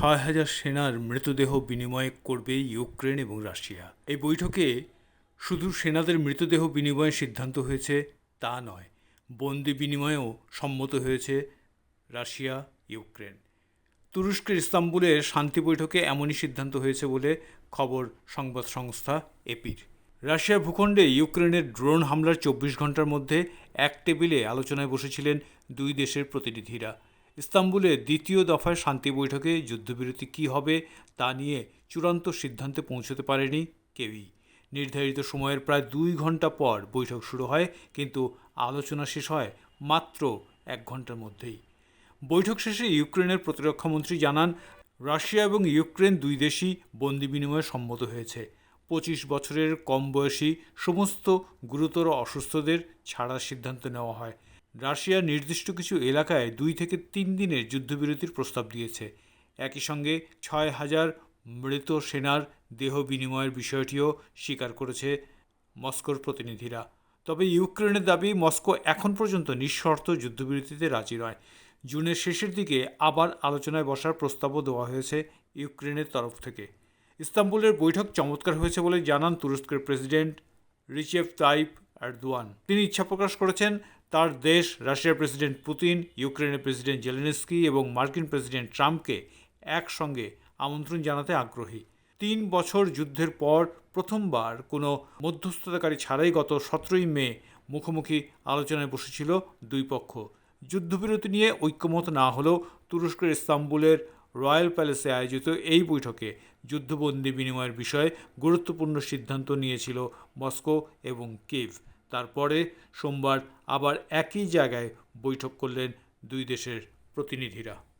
ছয় হাজার সেনার মৃতদেহ বিনিময় করবে ইউক্রেন এবং রাশিয়া। এই বৈঠকে শুধু সেনাদের মৃতদেহ বিনিময়ের সিদ্ধান্ত হয়েছে তা নয়, বন্দি বিনিময়েও সম্মত হয়েছে রাশিয়া, ইউক্রেন। তুরস্কের ইস্তাম্বুলের শান্তি বৈঠকে এমনই সিদ্ধান্ত হয়েছে বলে খবর সংবাদ সংস্থা এপির। রাশিয়ার ভূখণ্ডে ইউক্রেনের ড্রোন হামলার চব্বিশ ঘণ্টার মধ্যে এক টেবিলে আলোচনায় বসেছিলেন দুই দেশের প্রতিনিধিরা। ইস্তাম্বুলে দ্বিতীয় দফায় শান্তি বৈঠকে যুদ্ধবিরতি কী হবে তা নিয়ে চূড়ান্ত সিদ্ধান্তে পৌঁছতে পারেনি কেউই। নির্ধারিত সময়ের প্রায় দুই ঘণ্টা পর বৈঠক শুরু হয়, কিন্তু আলোচনা শেষ হয় মাত্র এক ঘণ্টার মধ্যেই। বৈঠক শেষে ইউক্রেনের প্রতিরক্ষামন্ত্রী জানান, রাশিয়া এবং ইউক্রেন দুই দেশই বন্দি বিনিময়ে সম্মত হয়েছে। পঁচিশ বছরের কম বয়সী সমস্ত গুরুতর অসুস্থদের ছাড়ার সিদ্ধান্ত নেওয়া হয়। রাশিয়া নির্দিষ্ট কিছু এলাকায় দুই থেকে তিন দিনের যুদ্ধবিরতির প্রস্তাব দিয়েছে। একই সঙ্গে ছয় হাজার মৃত সেনার দেহ বিনিময়ের বিষয়টিও স্বীকার করেছে মস্কোর প্রতিনিধিরা। তবে ইউক্রেনের দাবি, মস্কো এখন পর্যন্ত নিঃশর্ত যুদ্ধবিরতিতে রাজি নয়। জুনের শেষের দিকে আবার আলোচনায় বসার প্রস্তাবও দেওয়া হয়েছে ইউক্রেনের তরফ থেকে। ইস্তাম্বুলের বৈঠক চমৎকার হয়েছে বলে জানান তুরস্কের প্রেসিডেন্ট রিচেভ তাইপ এরদোয়ান। তিনি ইচ্ছা প্রকাশ করেছেন তার দেশ, রাশিয়ার প্রেসিডেন্ট পুতিন, ইউক্রেনের প্রেসিডেন্ট জেলেনস্কি এবং মার্কিন প্রেসিডেন্ট ট্রাম্পকে একসঙ্গে আমন্ত্রণ জানাতে আগ্রহী। তিন বছর যুদ্ধের পর প্রথমবার কোনো মধ্যস্থতাকারী ছাড়াই গত সতেরোই মে মুখোমুখি আলোচনায় বসেছিল দুই পক্ষ। যুদ্ধবিরতি নিয়ে ঐক্যমত না হলেও তুরস্কের ইস্তাম্বুলের রয়্যাল প্যালেসে আয়োজিত এই বৈঠকে যুদ্ধবন্দি বিনিময়ের বিষয়ে গুরুত্বপূর্ণ সিদ্ধান্ত নিয়েছিল মস্কো এবং কিভ তারপরে সোমবার আবার একই জায়গায় বৈঠক করলেন দুই দেশের প্রতিনিধিরা।